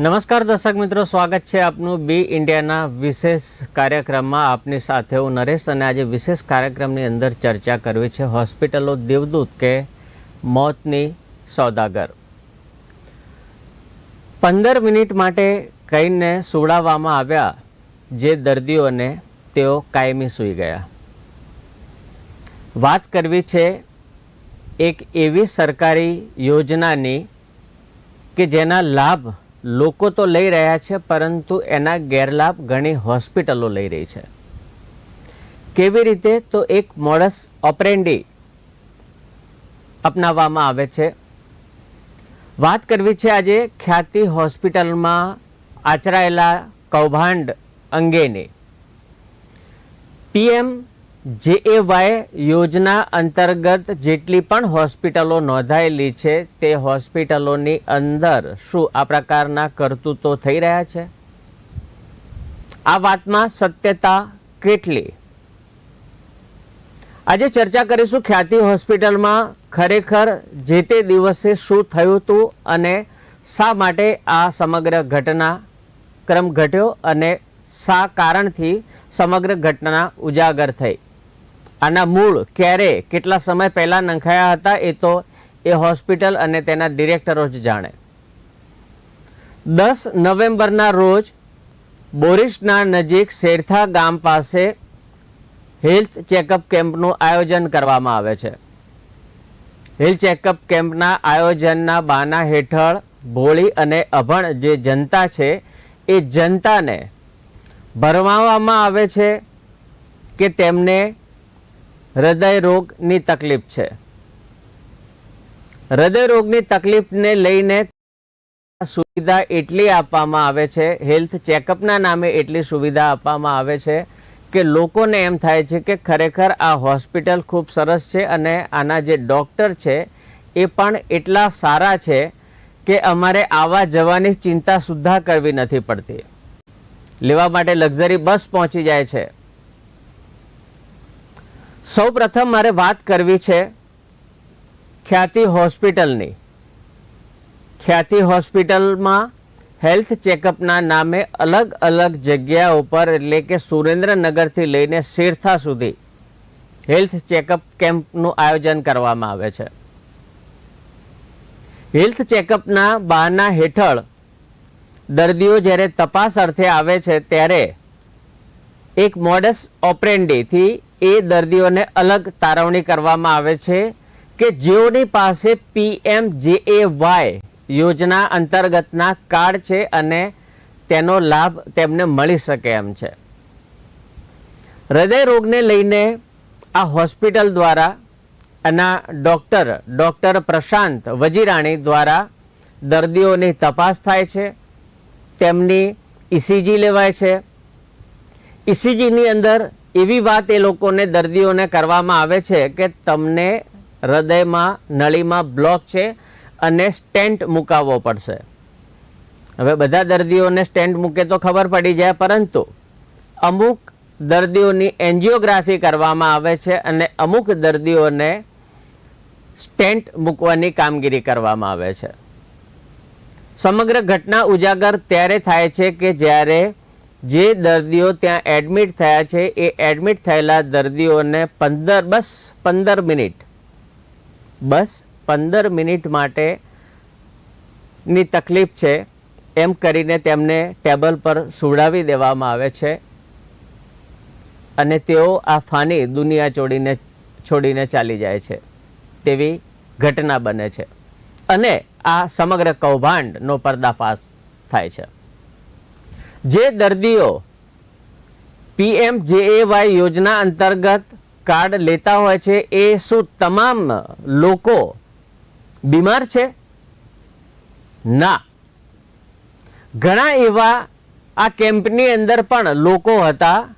નમસ્કાર દર્શક મિત્રો, સ્વાગત છે આપનું બી ઇન્ડિયાના વિશેષ કાર્યક્રમમાં. આપની સાથે હું નરેશ અને આજે વિશેષ કાર્યક્રમની અંદર ચર્ચા કરવી છે હોસ્પિટલો દેવદૂત કે મોતની સોદાગર. પંદર મિનિટ માટે કહીને સુવડાવવામાં આવ્યા જે દર્દીઓને તેઓ કાયમી સૂઈ ગયા. વાત કરવી છે એક એવી સરકારી યોજનાની કે જેના લાભ લોકો તો લઈ રહ્યા છે, પરંતુ એના ગેરલાભ ઘણી હોસ્પિટલો લઈ રહી છે. કેવી રીતે? તો એક મોડસ ઓપરેન્ડી અપનાવવામાં આવે છે. વાત કરવી છે આજે ખ્યાતિ હોસ્પિટલમાં આચરાયેલા કૌભાંડ અંગેની. પીએમ જેએવાય યોજના અંતર્ગત જેટલી પણ હોસ્પિટલો નોંધાયેલી છે, તે હોસ્પિટલોની અંદર શું આ પ્રકારના કરતૂતો થઈ રહ્યા છે? આ વાતમાં સત્યતા કેટલી? આજે ચર્ચા કરીશું ખ્યાતિ હોસ્પિટલમાં ખરેખર જે તે દિવસે શું થયું હતું અને શા માટે આ સમગ્ર ઘટના ક્રમ ઘટ્યો અને શા કારણથી સમગ્ર ઘટના ઉજાગર થઈ? આના મૂળ ક્યારે, કેટલા સમય પહેલાં નંખાયા હતા એ તો એ હોસ્પિટલ અને તેના ડિરેક્ટરો જ જાણે. દસ નવેમ્બરના રોજ બોરિસના નજીક શેરથા ગામ પાસે હેલ્થ ચેકઅપ કેમ્પનું આયોજન કરવામાં આવે છે. હેલ્થ ચેકઅપ કેમ્પના આયોજનના બાના હેઠળ ભોળી અને અભણ જે જનતા છે એ જનતાને ભરમાવવામાં આવે છે કે તેમને હૃદય રોગની તકલીફ છે. હૃદય રોગની તકલીફને લઈને સુવિધા એટલી આપવામાં આવે છે, હેલ્થ ચેકઅપના નામે એટલી સુવિધા આપવામાં આવે છે કે લોકોને એમ થાય છે કે ખરેખર આ હોસ્પિટલ ખૂબ સરસ છે અને આના જે ડૉક્ટર છે એ પણ એટલા સારા છે કે અમારે આવવા જવાની ચિંતા સુદ્ધા કરવી નથી પડતી. લેવા માટે લક્ઝરી બસ પહોંચી જાય છે. સૌ પ્રથમ મારે વાત કરવી છે ખ્યાતિ હોસ્પિટલની. ખ્યાતિ હોસ્પિટલમાં હેલ્થ ચેકઅપના નામે અલગ અલગ જગ્યા ઉપર એટલે કે સુરેન્દ્રનગરથી લઈને શેરથા સુધી હેલ્થ ચેકઅપ કેમ્પનું આયોજન કરવામાં આવે છે. હેલ્થ ચેકઅપના બહાના હેઠળ દર્દીઓ જ્યારે તપાસ અર્થે આવે છે ત્યારે એક મોડસ ઓપરેન્ડીથી એ દર્દીઓને અલગ તારવણી કરવામાં આવે છે કે જેઓની પાસે પીએમ વાય યોજના અંતર્ગતના કાર્ડ છે અને તેનો લાભ તેમને મળી શકે એમ છે. હૃદય રોગને લઈને આ હોસ્પિટલ દ્વારા એના ડૉક્ટર ડૉક્ટર પ્રશાંત વજીરાણી દ્વારા દર્દીઓની તપાસ થાય છે. તેમની ઇસીજી લેવાય છે. ઇસીજીની અંદર એવી વાત એ લોકોને, દર્દીઓને કરવામાં આવે છે કે તમને હૃદયમાં, નળીમાં બ્લોક છે અને સ્ટેન્ટ મુકાવવો પડશે. હવે બધા દર્દીઓને સ્ટેન્ટ મૂકે તો ખબર પડી જાય, પરંતુ અમુક દર્દીઓની એન્જિયોગ્રાફી કરવામાં આવે છે અને અમુક દર્દીઓને સ્ટેન્ટ મૂકવાની કામગીરી કરવામાં આવે છે. સમગ્ર ઘટના ઉજાગર ત્યારે થાય છે કે જ્યારે જે દર્દીઓ ત્યાં એડમિટ થયા છે, એ એડમિટ થયેલા દર્દીઓને પંદર, બસ પંદર મિનિટ, બસ પંદર મિનિટ માટે ની તકલીફ છે, એમ કરીને તેમને ટેબલ પર સુવડાવી દેવામાં આવે છે. અને તેઓ આ ફાની દુનિયા છોડીને છોડીને ચાલી જાય છે. તેવી ઘટના બને છે. અને આ સમગ્ર કૌભાંડનો પર્દાફાશ થાય છે. જે દર્દીઓ પીએમ જેએવાય યોજના અંતર્ગત કાર્ડ લેતા હોય છે, એ શું તમામ લોકો બીમાર છે? ના. ઘણા એવા આ કેમ્પની અંદર પણ લોકો હતા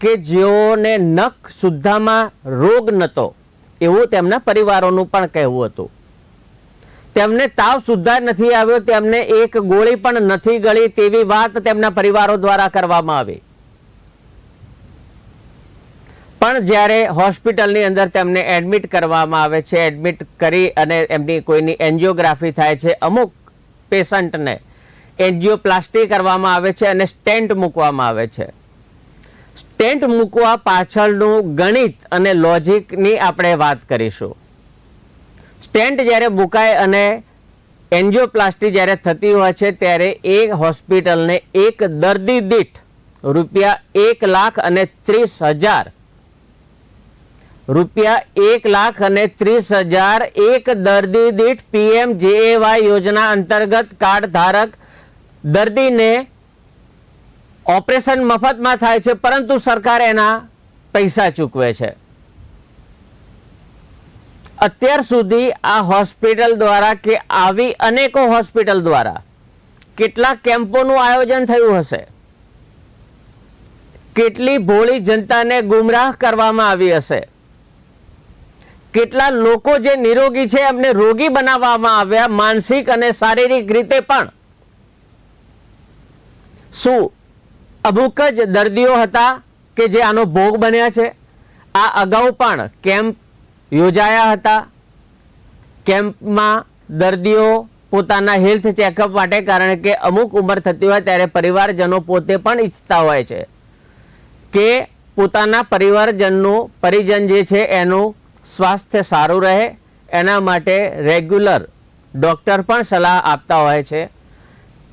કે જેઓને નખ સુદ્ધામાં રોગ નહોતો એવું તેમના પરિવારોનું પણ કહેવું હતું. તેમને તાવ સુદ્ધા નથી આવ્યો, તેમને એક ગોળી પણ નથી ગળી તેવી વાત તેમના પરિવારો દ્વારા કરવામાં આવી. પણ જ્યારે હોસ્પિટલની અંદર તેમને એડમિટ કરવામાં આવે છે, એડમિટ કરી અને એમની કોઈની એન્જિયોગ્રાફી થાય છે, અમુક પેશન્ટને એન્જિયોપ્લાસ્ટી કરવામાં આવે છે અને સ્ટેન્ટ મૂકવામાં આવે છે. સ્ટેન્ટ મૂકવા પાછળનું ગણિત અને લોજિકની આપણે વાત કરીશું. સ્ટેન્ટ જ્યારે મુકાય અને એન્જિયોપ્લાસ્ટી જ્યારે થતી હોય છે, ત્યારે એક હોસ્પિટલને એક દર્દી દીઠ રૂપિયા એક લાખ અને ત્રીસ હજાર રૂપિયા એક લાખ અને ત્રીસ હજાર એક દર્દી દીઠ પીએમ જેએવાય યોજના અંતર્ગત કાર્ડ ધારક દર્દીને ઓપરેશન મફતમાં થાય છે, પરંતુ સરકાર એના પૈસા ચૂકવે છે. અત્યાર સુધી આ હોસ્પિટલ દ્વારા કે આવી અનેકો હોસ્પિટલ દ્વારા કેટલા કેમ્પોનું આયોજન થયું હશે? કેટલી ભોળી જનતાને ગુમરાહ કરવામાં આવી હશે? કેટલા લોકો જે નિરોગી છે, એમને રોગી બનાવવામાં આવ્યા માનસિક અને શારીરિક રીતે પણ? શું અમુક જ દર્દીઓ હતા કે જે આનો ભોગ બન્યા છે? આ અગાઉ પણ કેમ્પ યોજાયા હતા. કેમ્પમાં દર્દીઓ પોતાના હેલ્થ ચેકઅપ માટે કારણ કે અમુક ઉંમર થતી હોય ત્યારે પરિવારજનો પોતે પણ ઈચ્છતા હોય છે કે પોતાના પરિવારજનનું પરિજન જે છે એનું સ્વાસ્થ્ય સારું રહે. એના માટે રેગ્યુલર ડૉક્ટર પણ સલાહ આપતા હોય છે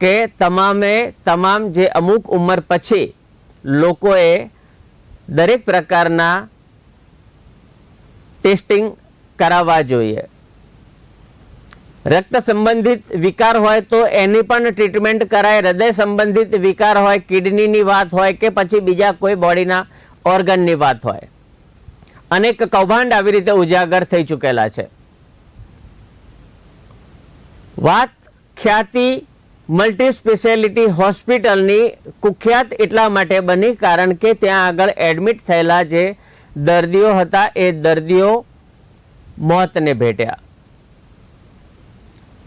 કે તમામે તમામ જે અમુક ઉંમર પછી લોકોએ દરેક પ્રકારના ટેસ્ટિંગ કરાવવા જોઈએ. રક્ત સંબંધિત વિકાર હોય તો એની પણ ટ્રીટમેન્ટ કરાય. હૃદય સંબંધિત વિકાર હોય, કિડનીની વાત હોય કે પછી બીજા કોઈ બોડીના ઓર્ગનની વાત હોય. અનેક કૌભાંડ આવી રીતે ઉજાગર થઈ ચૂકેલા છે. વાત ખ્યાતિ મલ્ટી સ્પેશિયાલિટી હોસ્પિટલની કુખ્યાત એટલા માટે બની કારણ કે ત્યાં આગળ એડમિટ થયેલા જે દર્દીઓ હતા એ દર્દીઓ મોતને ભેટ્યા.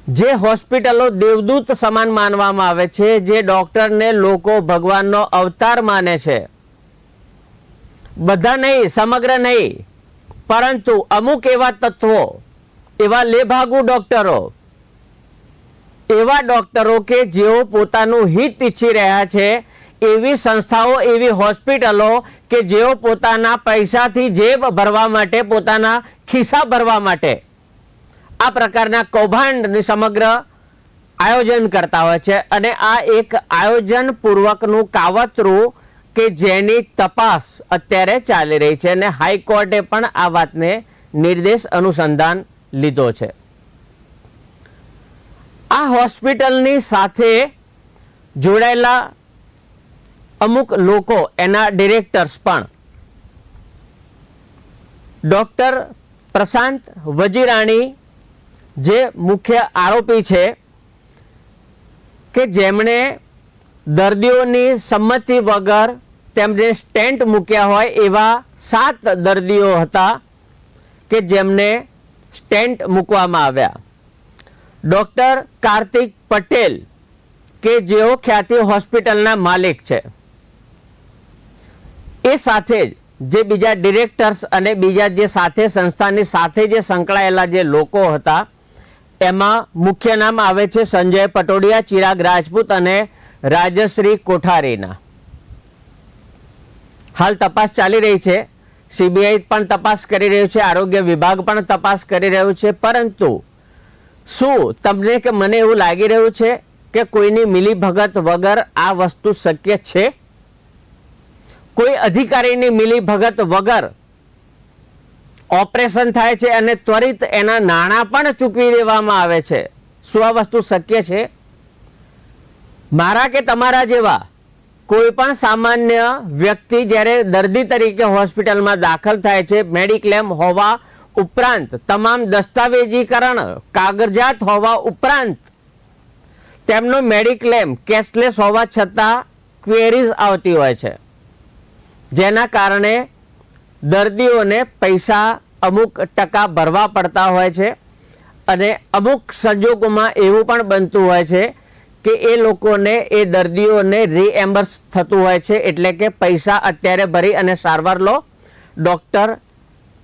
જે હોસ્પિટલો દેવદૂત સમાન માનવામાં આવે છે, જે ડોક્ટરને લોકો ભગવાનનો અવતાર માને છે. બધા નહીં, સમગ્ર નહીં, પરંતુ અમુક એવા તત્વો, એવા લેભાગુ ડોક્ટરો, એવા ડોક્ટરો કે જેઓ પોતાનું હિત ઈચ્છી રહ્યા છે એવી સંસ્થાઓ, એવી હોસ્પિટલો કે જેઓ પોતાના પૈસાથી જેબ ભરવા માટે, પોતાના ખિસ્સા ભરવા માટે આ પ્રકારના કૌભાંડની સમગ્ર આયોજન કરતા હોય છે. અને આ એક આયોજન પૂર્વકનું કાવતરું કે જેની તપાસ અત્યારે ચાલી રહી છે અને હાઈકોર્ટે પણ આ વાતને નિર્દેશ અનુસંધાન લીધો છે. આ હોસ્પિટલની સાથે જોડાયેલા અમુક લોકો, એના ડિરેક્ટર્સ પણ. ડોક્ટર પ્રશાંત વજીરાણી, જે મુખ્ય આરોપી છે, કે જેમણે દર્દીઓની સંમતિ વગર તેમને સ્ટેન્ટ મૂક્યા હોય એવા સાત દર્દીઓ હતા કે જેમને સ્ટેન્ટ મૂકવામાં આવ્યા. ડૉક્ટર કાર્તિક પટેલ, કે જેઓ ખ્યાતિ હોસ્પિટલના માલિક છે. એ સાથે જ જે બીજા ડિરેક્ટર્સ અને બીજા જે સાથે સંસ્થાની સાથે જે સંકળાયેલા જે લોકો હતા, એમાં મુખ્ય નામ આવે છે સંજય પટોડિયા, ચિરાગ રાજપૂત અને રાજશ્રી કોઠારીના. હાલ તપાસ ચાલી રહી છે. સીબીઆઈ પણ તપાસ કરી રહ્યું છે, આરોગ્ય વિભાગ પણ તપાસ કરી રહ્યું છે, પરંતુ શું તમને કે મને એવું લાગી રહ્યું છે કે કોઈની મિલીભગત વગર આ વસ્તુ શક્ય છે? કોઈ અધિકારીની મિલીભગત વગર ઓપરેશન થાય છે અને ત્વરિત એના નાણાં પણ ચૂકવી દેવામાં આવે છે. શું આ વસ્તુ શક્ય છે? મારા કે તમારા જેવા કોઈ પણ સામાન્ય વ્યક્તિ જ્યારે દર્દી તરીકે હોસ્પિટલમાં દાખલ થાય છે, મેડિક્લેમ હોવા ઉપરાંત તમામ દસ્તાવેજીકરણ કાગજાત હોવા ઉપરાંત તેમનો મેડિક્લેમ કેશલેસ હોવા છતાં ક્વેરીઝ આવતી હોય છે. જેના કારણે દર્દીઓને પૈસા અમુક ટકા ભરવા પડતા હોય છે અને અમુક સંજોગોમાં એવું પણ બનતું હોય છે કે એ લોકોને, એ દર્દીઓને રીએમ્બર્સ થતું હોય છે એટલે કે પૈસા અત્યારે ભરી અને સારવાર લો. ડૉક્ટર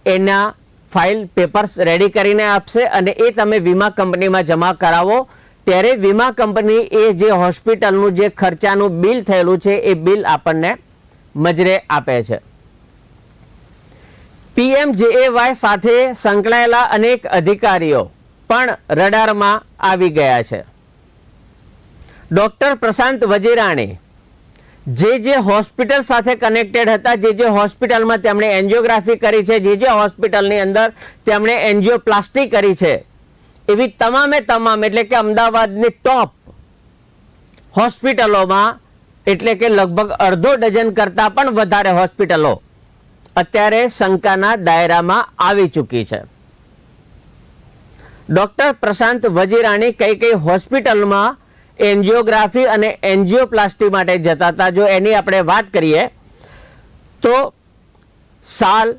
એના ફાઇલ પેપર્સ રેડી કરીને આપશે અને એ તમે વીમા કંપનીમાં જમા કરાવો. ત્યારે વીમા કંપની એ જે હોસ્પિટલનું જે ખર્ચાનું બિલ થયેલું છે એ બિલ આપણને મજરે આપે છે. પીએમજેએવાય સાથે સંકળાયેલા અનેક અધિકારીઓ પણ રડારમાં આવી ગયા છે. ડોક્ટર પ્રશાંત વજીરાણી, જે જે હોસ્પિટલ સાથે કનેક્ટેડ હતા, જે જે હોસ્પિટલમાં તેમણે એન્જિયોગ્રાફી કરી છે, જે જે હોસ્પિટલની અંદર તેમણે એન્જિયોપ્લાસ્ટી કરી છે, એવી તમામે તમામ, એટલે કે અમદાવાદની ટોપ હોસ્પિટલોમાં એટલે કે લગભગ અડધો ડઝન કરતાં પણ વધારે હોસ્પિટલો અત્યારે શંકાના દાયરામાં આવી ચૂકી છે. ડોક્ટર પ્રશાંત વજીરાણી કઈ કઈ હોસ્પિટલમાં એન્જિયોગ્રાફી અને એન્જિયોપ્લાસ્ટી માટે જતા હતા? જો એની આપણે વાત કરીએ, તો સાલ,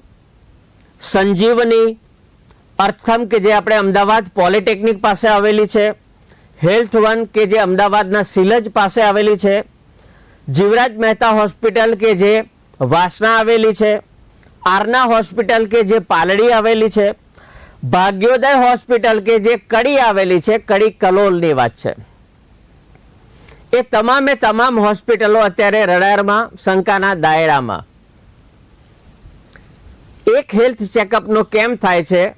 સંજીવની, અર્થમ કે જે આપણે અમદાવાદ પોલિટેકનિક પાસે આવેલી છે, હેલ્થ વન કે જે અમદાવાદના સિલજ પાસે આવેલી છે જીવરાજ મહેતા હોસ્પિટલ કે જે વાસણા આવેલી છે, આરના હોસ્પિટલ કે જે પાલડી આવેલી છે, ભાગ્યોદય હોસ્પિટલ કે જે કડી આવેલી છે, કડી કલોલની વાત છે. એ તમામે તમામ હોસ્પિટલો અત્યારે રડારમાં, શંકાના દાયરામાં. એક હેલ્થ ચેકઅપનો કેમ્પ થાય છે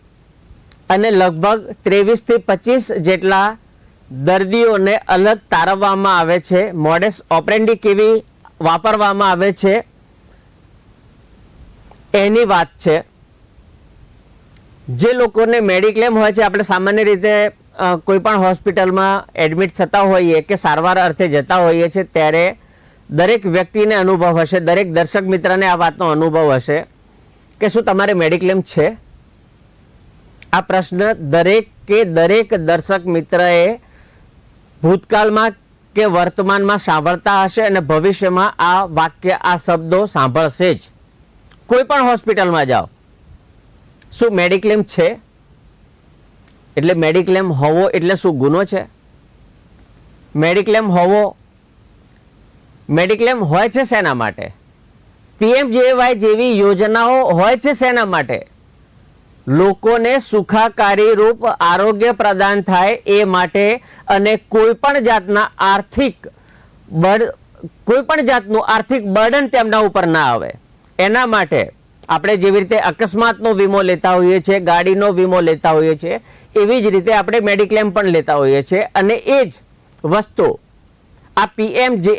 અને લગભગ ત્રેવીસથી પચીસ જેટલા દર્દીઓને અલગ તારવવામાં આવે છે. મોડેસ ઓપરેન્ડી કેવી વાપરવામાં આવે છે? એની વાત છે. જે લોકોને મેડિક્લેમ હોય છે, આપણે સામાન્ય રીતે કોઈ પણ હોસ્પિટલમાં એડમિટ થતા હોઈએ કે સારવાર અર્થે જતા હોઈએ છીએ, ત્યારે દરેક વ્યક્તિને અનુભવ હશે, દરેક દર્શક મિત્રને આ વાતનો અનુભવ હશે કે શું તમારે મેડિક્લેમ છે? આ પ્રશ્ન દરેક કે દરેક દર્શક મિત્રએ ભૂતકાળમાં કે વર્તમાનમાં સાંભળતા હશે અને ભવિષ્યમાં આ વાક્ય, આ શબ્દો સાંભળશે જ. કોઈ પણ હોસ્પિટલમાં જાઓ. શું મેડિક્લેમ છે? એટલે મેડિક્લેમ હોવો એટલે શું ગુનો છે? મેડિક્લેમ હોવો, મેડિક્લેમ હોય છે શેના માટે? પીએમજેવાય જેવી યોજનાઓ હોય છે શેના માટે? લોકોને સુખાકારી રૂપ આરોગ્ય પ્રદાન થાય એ માટે અને કોઈ પણ જાતના આર્થિક બળ, કોઈ પણ જાતનું આર્થિક બર્ડન તેમના ઉપર ના આવે. એના માટે આપણે જેવી રીતે અકસ્માતનો વીમો લેતા હોઈએ છીએ, ગાડીનો વીમો લેતા હોઈએ છીએ, એવી જ રીતે આપણે મેડિક્લેમ પણ લેતા હોઈએ છીએ અને એ જ વસ્તુ આ પીએમ જે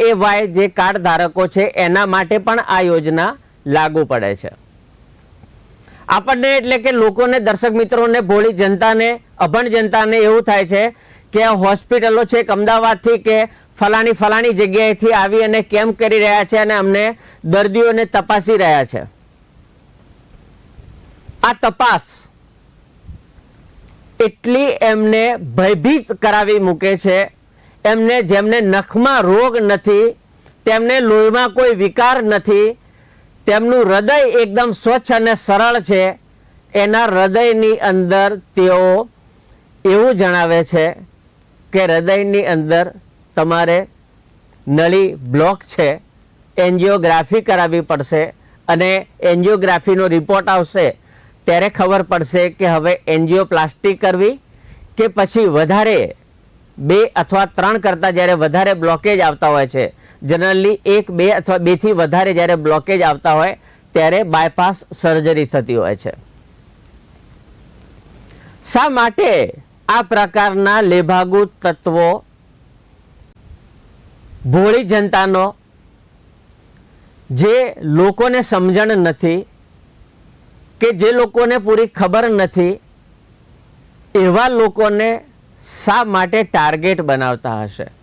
જે કાર્ડ ધારકો છે એના માટે પણ આ યોજના લાગુ પડે છે. આપણને એટલે કે લોકોને, દર્શક મિત્રોને, ભોળી જનતાને, અભણ જનતાને એવું થાય છે કે હોસ્પિટલો છે અમદાવાદથી કે ફલાણી ફલાણી જગ્યાએથી આવી અને કેમ કરી રહ્યા છે અને અમને દર્દીઓને તપાસી રહ્યા છે. આ તપાસ એટલી એમને ભયભીત કરાવી મૂકે છે, એમને જેમને નખમાં રોગ નથી, તેમને લોહીમાં કોઈ વિકાર નથી તેમનું હૃદય એકદમ સ્વચ્છ અને સરળ છે. એના હૃદયની અંદર તેઓ એવું જણાવે છે કે હૃદયની અંદર તમારે નળી બ્લોક છે. એન્જિયોગ્રાફી કરાવવી પડશે અને એન્જિયોગ્રાફીનો રિપોર્ટ આવશે. ત્યારે ખબર પડશે કે હવે એન્જિયોપ્લાસ્ટી કરવી કે પછી વધારે બે અથવા ત્રણ કરતાં જ્યારે વધારે બ્લોકેજ આવતા હોય છે. જનરલી એક, બે અથવા બેથી વધારે જ્યારે બ્લોકેજ આવતા હોય, ત્યારે બાયપાસ સર્જરી થતી હોય છે. શા માટે આ પ્રકારના લેભાગુ તત્વો ભોળી જનતાનો, જે લોકોને સમજણ નથી, કે જે લોકોને પૂરી ખબર નથી, એવા લોકોને શા માટે ટાર્ગેટ બનાવતા હશે?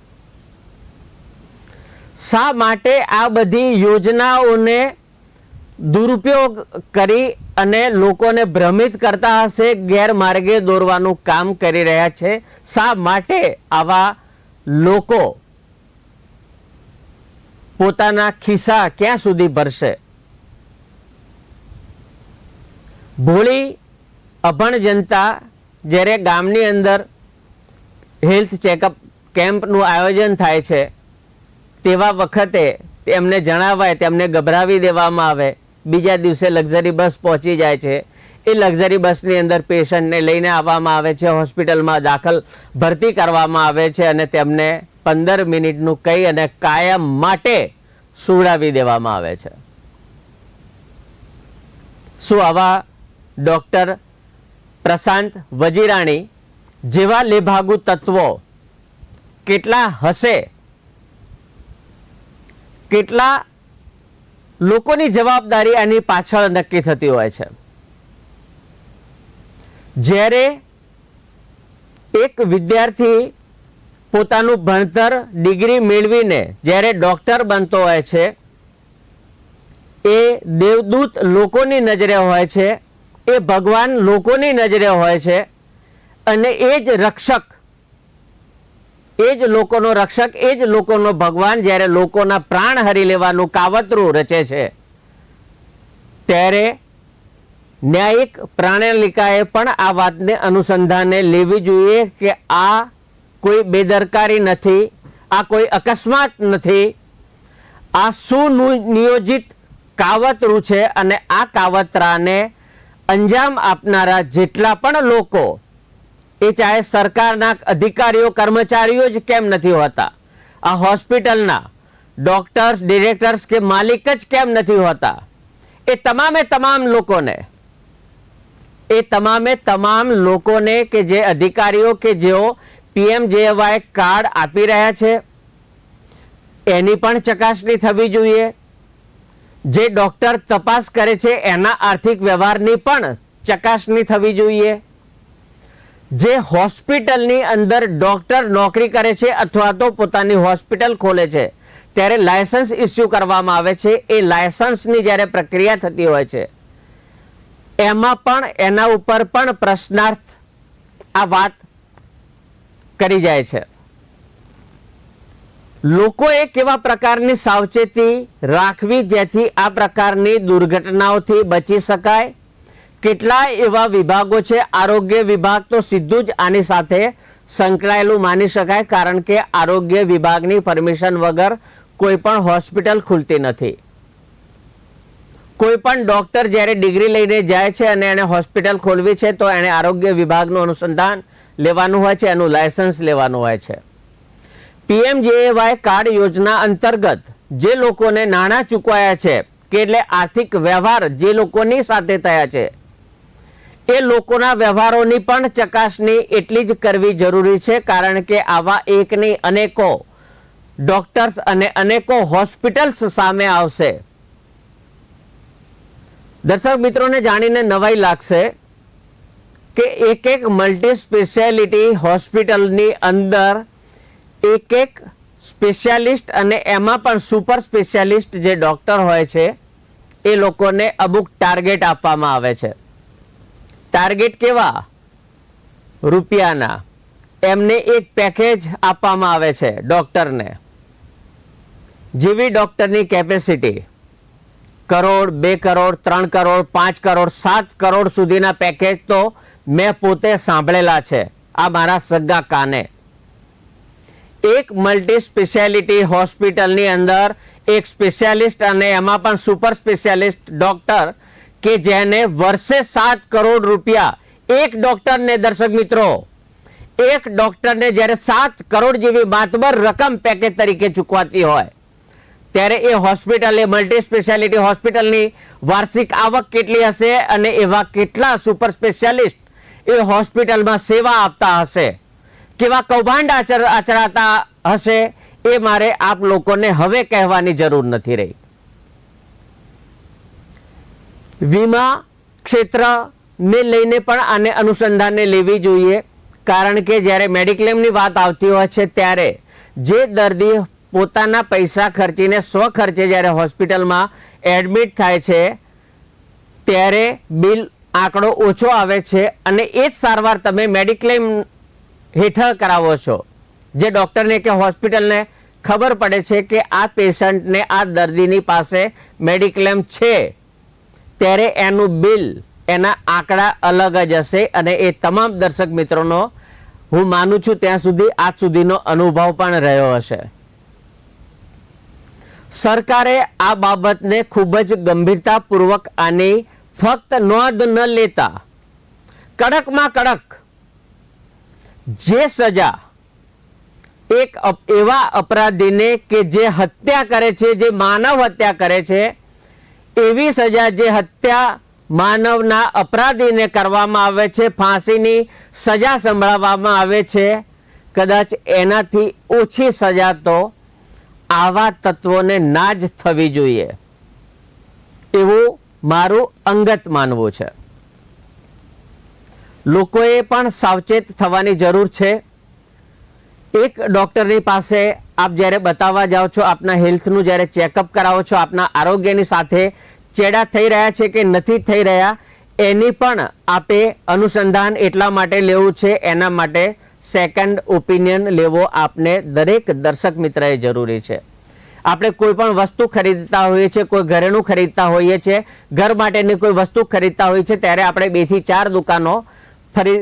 શા માટે આ બધી યોજનાઓને દુરુપયોગ કરી અને લોકોને ભ્રમિત કરતા હશે, ગેરમાર્ગે દોરવાનું કામ કરી રહ્યા છે? શા માટે આવા લોકો પોતાના ખિસ્સા ક્યાં સુધી ભરશે? ભોળી અભણ જનતા જ્યારે ગામની અંદર હેલ્થ ચેકઅપ કેમ્પનું આયોજન થાય છે તેવા વખતે તેમને જણાવાય, તેમને ગભરાવી દેવામાં આવે. બીજા દિવસે લક્ઝરી બસ પહોંચી જાય છે. એ લક્ઝરી બસની અંદર પેશન્ટને લઈને આવવામાં આવે છે, હોસ્પિટલમાં દાખલ ભરતી કરવામાં આવે છે અને તેમને પંદર મિનિટનું કહી અને કાયમ માટે સુવડાવી દેવામાં આવે છે. શું આવા ડૉક્ટર પ્રશાંત વજીરાણી જેવા લેભાગુ તત્વો કેટલા હશે કેટલા લોકોની જવાબદારી આની પાછળ નક્કી થતી હોય છે? જ્યારે એક વિદ્યાર્થી પોતાનું ભણતર ડિગ્રી મેળવીને જ્યારે ડોક્ટર બનતો હોય છે, એ દેવદૂત લોકોની નજરે હોય છે, એ ભગવાન લોકોની નજરે હોય છે, અને એ જ રક્ષક એ જ લોકોનો રક્ષક, એ જ લોકોનો ભગવાન જ્યારે લોકોના પ્રાણ હરી લેવાનું કાવતરું રચે છે, ત્યારે ન્યાયિક પ્રાણલિકાએ પણ આ વાતને અનુસંધાને લેવી જોઈએ કે આ કોઈ બેદરકારી નથી, આ કોઈ અકસ્માત નથી. આ સુનિયોજિત કાવતરું છે અને આ કાવતરાને અંજામ આપનારા જેટલા પણ લોકો એ ચાહે સરકારના અધિકારીઓ, કર્મચારીઓ જ કેમ નથી હોતા? આ હોસ્પિટલના ડોક્ટર્સ, ડિરેક્ટર્સ કે માલિક જ કેમ નથી હોતા? એ તમામે તમામ લોકોને, એ તમામે તમામ લોકોને કે જે અધિકારીઓ કે જેઓ પીએમ જેવાય કાર્ડ આપી રહ્યા છે, એની પણ ચકાસણી થવી જોઈએ. જે ડોક્ટર તપાસ કરે છે, એના આર્થિક વ્યવહારની પણ ચકાસણી થવી જોઈએ. જે હોસ્પિટલની અંદર ડોક્ટર નોકરી કરે છે અથવા તો પોતાની હોસ્પિટલ ખોલે છે, ત્યારે લાયસન્સ ઇસ્યુ કરવામાં આવે છે. એ લાયસન્સની જ્યારે પ્રક્રિયા થતી હોય છે, એમાં પણ એના ઉપર પણ પ્રશ્નાર્થ આ વાત કરી જાય છે. લોકોએ કેવા પ્રકારની સાવચેતી રાખવી જેથી આ પ્રકારની દુર્ઘટનાઓથી બચી શકાય? કેટલાય એવા વિભાગો છે, આરોગ્ય વિભાગ તો સીધું જ આની સાથે સંકળાયેલું માની શકાય, કારણ કે આરોગ્ય વિભાગની પરમિશન વગર કોઈ પણ હોસ્પિટલ ખુલતી નથી. કોઈ પણ ડોક્ટર જ્યારે ડિગ્રી લઈને જાય છે અને એને હોસ્પિટલ ખોલવી છે, તો એને આરોગ્ય વિભાગનું અનુસંધાન લેવાનું હોય છે, એનું લાયસન્સ લેવાનું હોય છે. પીએમજેએવાય કાર્ડ યોજના અંતર્ગત જે લોકોને નાણાં ચૂકવાયા છે, કે એટલે આર્થિક વ્યવહાર જે લોકોની સાથે થયા છે એ લોકોના વ્યવહારોની પણ ચકાસણી એટલી જ કરવી જરૂરી છે, કારણ કે આવા એકની અનેકો ડોક્ટર્સ અને અનેકો હોસ્પિટલ્સ સામે આવશે. દર્શક મિત્રોને જાણીને નવાઈ લાગશે કે એક એક મલ્ટી સ્પેશિયાલિટી હોસ્પિટલની અંદર એક એક સ્પેશિયાલિસ્ટ અને એમાં પણ સુપર સ્પેશિયાલિસ્ટ જે ડોક્ટર હોય છે, એ લોકોને અમુક ટાર્ગેટ આપવામાં આવે છે. ટાર્ગેટ કેવા? રૂપિયાના. એમને એક પેકેજ આપવામાં આવે છે ડોક્ટરને જેવી ડૉક્ટરની કેપેસિટી કરોડ, બે કરોડ, ત્રણ કરોડ, પાંચ કરોડ, સાત કરોડ સુધીના પેકેજ તો મેં પોતે સાંભળેલા છે. આ મારા સગા કાને. એક મલ્ટી સ્પેશિયાલિટી હોસ્પિટલની અંદર એક સ્પેશિયાલિસ્ટ અને એમાં પણ સુપર સ્પેશિયાલિસ્ટ ડોક્ટર કે જેને વર્ષે સાત કરોડ રૂપિયા એક ડોક્ટરને દર્શક મિત્રો, એક ડોક્ટરને જ્યારે સાત કરોડ જેવી માતબર રકમ પેકેજ તરીકે ચૂકવાતી હોય, ત્યારે એ હોસ્પિટલ એ મલ્ટી સ્પેશિયાલિટી હોસ્પિટલની વાર્ષિક આવક કેટલી હશે અને એવા કેટલા સુપર સ્પેશિયાલિસ્ટ એ હોસ્પિટલમાં સેવા આપતા હશે, કેવા કૌભાંડ આચર, આચરાતા હશે, એ મારે આપ લોકોને હવે કહેવાની જરૂર નથી રહી. વીમા ક્ષેત્રને લઈને પણ આને અનુસંધાને લેવી જોઈએ. કારણ કે જ્યારે મેડિક્લેમની વાત આવતી હોય છે ત્યારે જે દર્દી પોતાના પૈસા ખર્ચીને સ્વ ખર્ચે જ્યારે હોસ્પિટલમાં એડમિટ થાય છે, ત્યારે બિલ આંકડો ઓછો આવે છે અને એ જ સારવાર તમે મેડિક્લેમ હેઠળ કરાવો છો. જે ડૉક્ટરને કે હોસ્પિટલને ખબર પડે છે કે આ પેશન્ટને, આ દર્દીની પાસે મેડિક્લેમ છે. ત્યારે એનું બિલ, એના આંકડા અલગ જ હશે અને એ તમામ દર્શક મિત્રોનો હું માનું છું ત્યાં સુધી આજ સુધીનો અનુભવ પણ રહ્યો હશે. સરકારે આ બાબતને ખૂબ જ ગંભીરતાપૂર્વક આની ફક્ત નોંધ ન લેતા કડકમાં કડક જે સજા એક એવા અપરાધીને કે જે હત્યા કરે છે, જે માનવ હત્યા કરે છે એવી સજા જે હત્યા માનવના અપરાધીને કરવામાં આવે છે, ફાંસીની સજા સંભળાવવામાં આવે છે, કદાચ એનાથી ઓછી સજા તો આવા તત્વોને ના જ થવી જોઈએ. એવું મારું અંગત માનવું છે. લોકોએ પણ સાવચેત થવાની જરૂર છે. એક ડૉક્ટરની પાસે આપ જ્યારે બતાવવા જાઓ છો, આપના હેલ્થનું જ્યારે ચેકઅપ કરાવો છો, આપના આરોગ્યની સાથે ચેડા થઈ રહ્યા છે કે નથી થઈ રહ્યા, એની પણ આપે અનુસંધાન એટલા માટે લેવું છે, એના માટે સેકન્ડ ઓપિનિયન લેવો આપને દરેક દર્શક મિત્રએ જરૂરી છે. આપણે કોઈ પણ વસ્તુ ખરીદતા હોઈએ છીએ, કોઈ ઘરેણું ખરીદતા હોઈએ છીએ, ઘર માટેની કોઈ વસ્તુ ખરીદતા હોઈએ છીએ, ત્યારે આપણે બેથી ચાર દુકાનો ફરી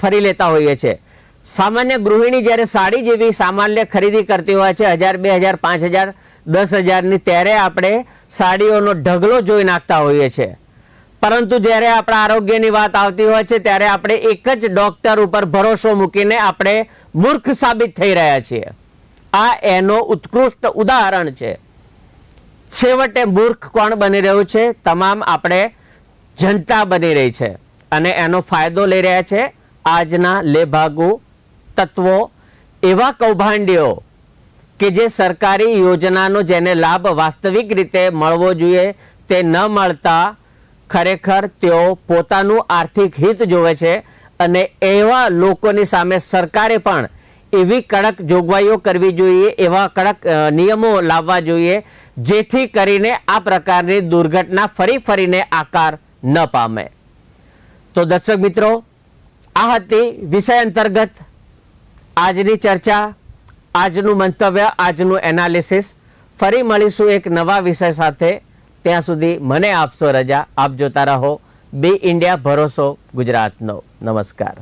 ફરી લેતા હોઈએ છીએ. સામાન્ય ગૃહિણી જ્યારે સાડી જેવી સામાન્ય ખરીદી કરતી હોય છે, હજાર, બે હજાર, પાંચ હજાર, દસ હજારની, ત્યારે આપણે સાડીઓનો ઢગલો જોઈ નાખતા હોઈએ છીએ પરંતુ જ્યારે આપણા આરોગ્યની વાત આવતી હોય છે, ત્યારે આપણે એક જ ડોક્ટર ઉપર ભરોસો મૂકીને આપણે મૂર્ખ સાબિત થઈ રહ્યા છીએ. આ એનો ઉત્કૃષ્ટ ઉદાહરણ છે. છેવટે મૂર્ખ કોણ બની રહ્યું છે? તમામ આપણે જનતા બની રહી છે. અને એનો ફાયદો લઈ રહ્યા છે આજના લેભાગુ તત્વો એવા કૌભાંડીઓ કે જે સરકારી યોજનાનો જેને લાભ વાસ્તવિક રીતે મળવો જોઈએ તે ન મળતા ખરેખર તેઓ પોતાનું આર્થિક હિત જોવે છે અને એવા લોકોની સામે સરકારે પણ એવી કડક જોગવાઈઓ કરવી જોઈએ, એવા કડક નિયમો લાવવા જોઈએ જેથી કરીને આ પ્રકારની દુર્ઘટના ફરી ફરીને આકાર ન પામે. તો દર્શક મિત્રો, આ હતી વિષય અંતર્ગત આજની ચર્ચા, આજનું મંતવ્ય, આજનું એનાલિસિસ ફરી મળીશું એક નવા વિષય સાથે. ત્યાં સુધી મને આપશો રજા. આપ જોતા રહો. બી ઇન્ડિયા ભરોસો ગુજરાતનો. નમસ્કાર.